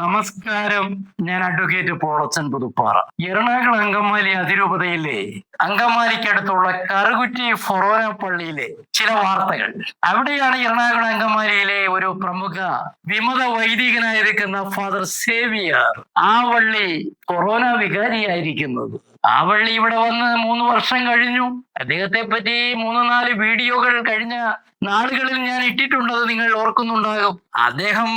നമസ്കാരം. ഞാൻ അഡ്വക്കേറ്റ് പോളച്ചൻ പുതുപ്പാറ. എറണാകുളം അങ്കമാലി അതിരൂപതയിലെ അങ്കമാലിക്കടുത്തുള്ള കറുകുറ്റി ഫൊറോന പള്ളിയിലെ ചില വാർത്തകൾ. അവിടെയാണ് എറണാകുളം അങ്കമാലിയിലെ ഒരു പ്രമുഖ വിമത വൈദികനായിരിക്കുന്ന ഫാദർ സേവിയർ ആ വള്ളി കൊറോണ വികാരിയായിരിക്കുന്നത്. ആ വള്ളി ഇവിടെ വന്ന് മൂന്ന് വർഷം കഴിഞ്ഞു. അദ്ദേഹത്തെ പറ്റി മൂന്ന് നാല് വീഡിയോകൾ കഴിഞ്ഞ നാളുകളിൽ ഞാൻ ഇട്ടിട്ടുണ്ടത് നിങ്ങൾ ഓർക്കുന്നുണ്ടാകും. അദ്ദേഹം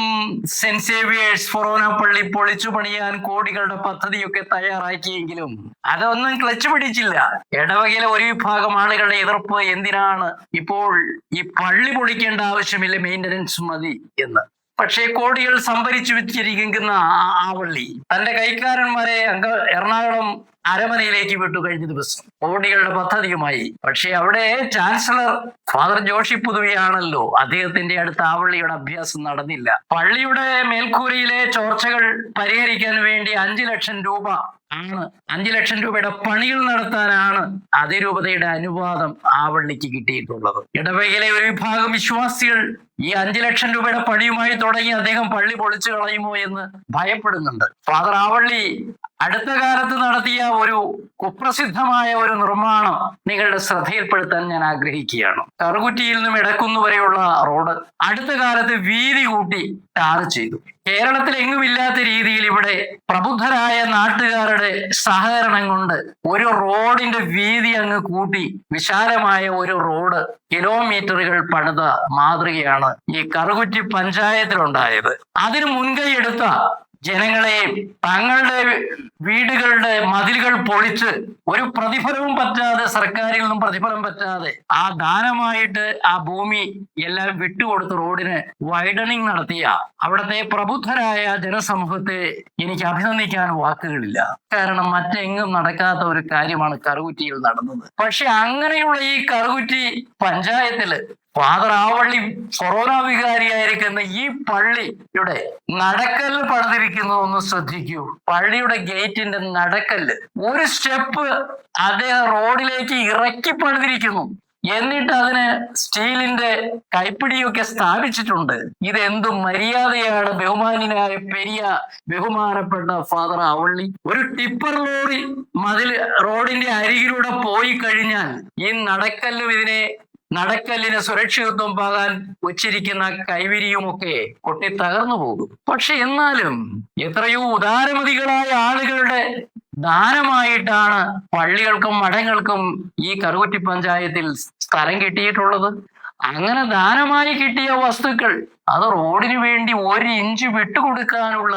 സെന്റ് സേവിയേഴ്സ് ഫൊറോന പള്ളി പൊളിച്ചു പണിയാൻ കോടികളുടെ പദ്ധതിയൊക്കെ തയ്യാറാക്കിയെങ്കിലും അതൊന്നും ക്ലച്ച് പിടിച്ചില്ല. ഇടവകയിലെ ഒരു വിഭാഗം ആളുകളുടെ എതിർപ്പ് എന്തിനാണ് ഇപ്പോൾ ഈ പള്ളി പൊളിക്കേണ്ട ആവശ്യമില്ല മെയിന്റനൻസ് മതി എന്ന്. പക്ഷേ കോടികൾ സംഭരിച്ചു വെച്ചിരിക്കുന്ന ആ- ആ വള്ളി തന്റെ കൈക്കാരന്മാരെ അങ്ക എറണാകുളം അരമനയിലേക്ക് വിട്ടു കഴിഞ്ഞ ദിവസം. കോടികളുടെ പദ്ധതിയുമായി. പക്ഷേ അവിടെ ചാൻസലർ ഫാദർ ജോഷി പുതുവയാണല്ലോ. അദ്ദേഹത്തിന്റെ അടുത്ത് ആ വള്ളിയുടെ അഭ്യാസം നടന്നില്ല. പള്ളിയുടെ മേൽക്കൂരയിലെ ചോർച്ചകൾ പരിഹരിക്കാൻ വേണ്ടി അഞ്ചു ലക്ഷം രൂപ ആണ്. അഞ്ചു ലക്ഷം രൂപയുടെ പണികൾ നടത്താനാണ് അതിരൂപതയുടെ അനുവാദം ആ വള്ളിക്ക് കിട്ടിയിട്ടുള്ളത്. ഇടവകയിലെ ഒരു വിഭാഗം വിശ്വാസികൾ ഈ അഞ്ചു ലക്ഷം രൂപയുടെ പണിയുമായി തുടങ്ങി അദ്ദേഹം പള്ളി പൊളിച്ചു കളയുമോ എന്ന് ഭയപ്പെടുന്നുണ്ട്. ഫാദർ ആവള്ളി അടുത്ത കാലത്ത് നടത്തിയ ഒരു കുപ്രസിദ്ധമായ ഒരു നിർമ്മാണം നിങ്ങളുടെ ശ്രദ്ധയിൽപ്പെടുത്താൻ ഞാൻ ആഗ്രഹിക്കുകയാണ്. കറുകുറ്റിയിൽ നിന്നും ഇടക്കുന്നു വരെയുള്ള റോഡ് അടുത്ത കാലത്ത് വീതി കൂട്ടി ടാർ ചെയ്തു. കേരളത്തിൽ എങ്ങുമില്ലാത്ത രീതിയിൽ ഇവിടെ പ്രബുദ്ധരായ നാട്ടുകാരുടെ സഹകരണം കൊണ്ട് ഒരു റോഡിന്റെ വീതി അങ്ങ് കൂട്ടി വിശാലമായ ഒരു റോഡ് കിലോമീറ്ററുകൾ പണിത മാതൃകയാണ് ഈ കറുകുറ്റി പഞ്ചായത്തിലുണ്ടായത്. അതിന് മുൻകൈ എടുത്ത ജനങ്ങളെയും തങ്ങളുടെ വീടുകളുടെ മതിലുകൾ പൊളിച്ച് ഒരു പ്രതിഫലവും പറ്റാതെ സർക്കാരിൽ നിന്നും പ്രതിഫലം പറ്റാതെ ആ ദാനമായിട്ട് ആ ഭൂമി എല്ലാം വിട്ടുകൊടുത്ത് റോഡിന് വൈഡനിങ് നടത്തിയ അവിടുത്തെ പ്രബുദ്ധരായ ജനസമൂഹത്തെ എനിക്ക് അഭിനന്ദിക്കാൻ വാക്കുകളില്ല. കാരണം മറ്റെങ്ങും നടക്കാത്ത ഒരു കാര്യമാണ് കറുകുറ്റിയിൽ നടന്നത്. പക്ഷെ അങ്ങനെയുള്ള ഈ കറുകുറ്റി പഞ്ചായത്തിൽ ഫാദർ ആവള്ളി കൊറോണ വികാരിയായിരിക്കുന്ന ഈ പള്ളിയുടെ നടക്കല്ല് പണിതിരിക്കുന്നത് ഒന്ന് ശ്രദ്ധിക്കൂ. പള്ളിയുടെ ഗേറ്റിന്റെ നടക്കല്ല് ഒരു സ്റ്റെപ്പ് അദ്ദേഹം റോഡിലേക്ക് ഇറക്കി പണിതിരിക്കുന്നു. എന്നിട്ട് അതിന് സ്റ്റീലിന്റെ കൈപ്പിടിയൊക്കെ സ്ഥാപിച്ചിട്ടുണ്ട്. ഇതെന്തു മര്യാദയാണ്? ബഹുമാനായ പെരിയ ബഹുമാനപ്പെട്ട ഫാദർ അവള്ളി ഒരു ടിപ്പർ ലോറി മതിൽ റോഡിന്റെ അരികിലൂടെ പോയി കഴിഞ്ഞാൽ ഈ നടക്കല്ലും ഇതിനെ നടക്കല്ലിന് സുരക്ഷിതത്വം പാകാൻ വച്ചിരിക്കുന്ന കൈവിരിയുമൊക്കെ പൊട്ടി തകർന്നു പോകും. പക്ഷെ എന്നാലും എത്രയോ ഉദാരമതികളായ ആളുകളുടെ ദാനമായിട്ടാണ് പള്ളികൾക്കും മഠങ്ങൾക്കും ഈ കറുകുറ്റി പഞ്ചായത്തിൽ സ്ഥലം കിട്ടിയിട്ടുള്ളത്. അങ്ങനെ ദാനമായി കിട്ടിയ വസ്തുക്കൾ അത് റോഡിന് വേണ്ടി ഒരു ഇഞ്ച് വിട്ടുകൊടുക്കാനുള്ള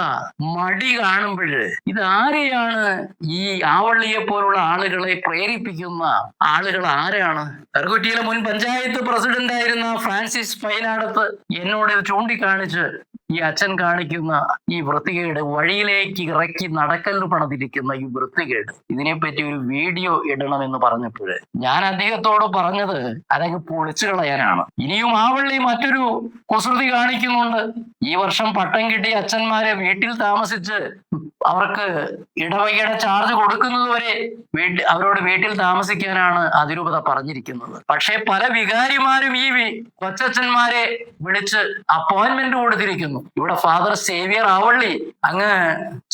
മടി കാണുമ്പോൾ ഇതാരെയാണ് ഈ ആവള്ളിയെ പോലുള്ള ആളുകളെ പ്രേരിപ്പിക്കുന്ന? ആളുകൾ ആരാണ്? കറുകുറ്റിയിലെ മുൻ പഞ്ചായത്ത് പ്രസിഡന്റ് ആയിരുന്ന ഫ്രാൻസിസ് പൈനാടത്ത് എന്നോട് ഇത് ചൂണ്ടിക്കാണിച്ച് ഈ അച്ഛൻ കാണിക്കുന്ന ഈ വൃത്തികേട് വഴിയിലേക്ക് ഇറക്കി നടക്കല്ല് പണിതിരിക്കുന്ന ഈ വൃത്തികേട് ഇതിനെപ്പറ്റി ഒരു വീഡിയോ ഇടണം എന്ന് പറഞ്ഞപ്പോൾ ഞാൻ അദ്ദേഹത്തോട് പറഞ്ഞത് അതങ്ങ് പൊളിച്ചു കളയാനാണ്. ഇനിയും ആ വള്ളി മറ്റൊരു കുസൃതി കാണിക്കുന്നുണ്ട്. ഈ വർഷം പട്ടം കിട്ടിയ അച്ഛന്മാരെ വീട്ടിൽ താമസിച്ച് അവർക്ക് ഇടവകയുടെ ചാർജ് കൊടുക്കുന്നതുവരെ വീട്ടിൽ അവരോട് വീട്ടിൽ താമസിക്കാനാണ് അതിരൂപത പറഞ്ഞിരിക്കുന്നത്. പക്ഷേ പല വികാരിമാരും ഈ കൊച്ചച്ഛന്മാരെ വിളിച്ച് അപ്പോയിന്റ്മെന്റ് കൊടുത്തിരിക്കുന്നു. ഇവിടെ ഫാദർ സേവിയർ ആവള്ളി. അങ്ങ്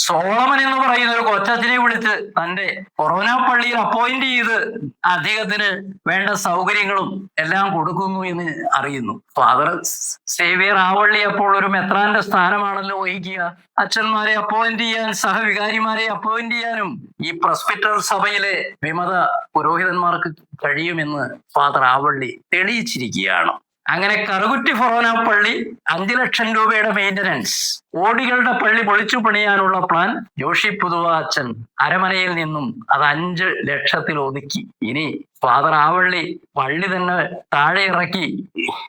സോളമൻ എന്ന് പറയുന്ന ഒരു കൊച്ചച്ഛനെ വിളിച്ച് തന്റെ കൊറോന പള്ളിയിൽ അപ്പോയിന്റ് ചെയ്ത് അദ്ദേഹത്തിന് വേണ്ട സൗകര്യങ്ങളും എല്ലാം കൊടുക്കുന്നു എന്ന് അറിയുന്നു. ഫാദർ സേവിയർ ആവള്ളി അപ്പോൾ ഒരു മെത്രാന്റെ സ്ഥാനമാണല്ലോ വഹിക്കുക. അച്ഛന്മാരെ അപ്പോയിന്റ് ചെയ്യാൻ സഹവികാരിമാരെ അപ്പോയിന്റ് ചെയ്യാനും ഈ പ്രസ്പിറ്റർ സഭയിലെ വിമത പുരോഹിതന്മാർക്ക് കഴിയുമെന്ന് ഫാദർ ആവള്ളി തെളിയിച്ചിരിക്കുകയാണ്. അങ്ങനെ കറുകുറ്റി ഫൊറോന പള്ളി അഞ്ചു ലക്ഷം രൂപയുടെ മെയിന്റനൻസ് ഓടികളുടെ പള്ളി പൊളിച്ചു പണിയാനുള്ള പ്ലാൻ ജോഷി പുതുവാച്ചൻ അരമനയിൽ നിന്നും അത് അഞ്ച് ലക്ഷത്തിൽ ഒതുക്കി. ഇനി ഫാദർ ആവള്ളി പള്ളി തന്നെ താഴെ ഇറക്കി.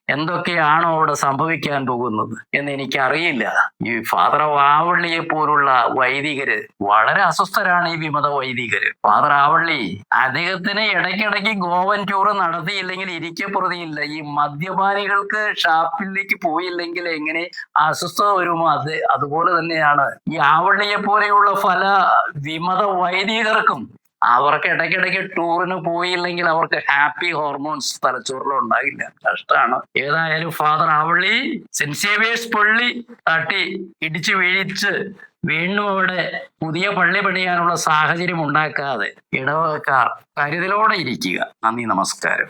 എന്തൊക്കെയാണോ അവിടെ സംഭവിക്കാൻ പോകുന്നത് എന്ന് എനിക്കറിയില്ല. ഈ ഫാദർ ആവള്ളിയെ പോലുള്ള വൈദികര് വളരെ അസ്വസ്ഥരാണ് ഈ വിമത വൈദികര്. ഫാദർ ആവള്ളി അദ്ദേഹത്തിന് ഇടയ്ക്കിടയ്ക്ക് ഗോവൻ ടൂർ നടത്തിയില്ലെങ്കിൽ ഇരിക്കപ്പുറതിയില്ല ഈ മദ്യപാനികൾക്ക് ഷാപ്പിലേക്ക് പോയില്ലെങ്കിൽ എങ്ങനെ അസ്വസ്ഥത വരുമോ? അത് അതുപോലെ തന്നെയാണ്. ഈ ആവള്ളിയെ പോലെയുള്ള പല വിമത വൈദികർക്കും അവർക്ക് ഇടയ്ക്കിടയ്ക്ക് ടൂറിന് പോയില്ലെങ്കിൽ അവർക്ക് ഹാപ്പി ഹോർമോൺസ് തലച്ചോറിൽ ഉണ്ടാകില്ല. കഷ്ടമാണ്. ഏതായാലും ഫാദർ അവളി സെന്റ് സേവിയേഴ്സ് പള്ളി തട്ടി ഇടിച്ചു വീഴിച്ച് വീണ്ടും അവിടെ പുതിയ പള്ളി പണിയാനുള്ള സാഹചര്യം ഉണ്ടാക്കാതെ ഇടവകക്കാർ കരുതലോടെ ഇരിക്കുക. നന്ദി നമസ്കാരം.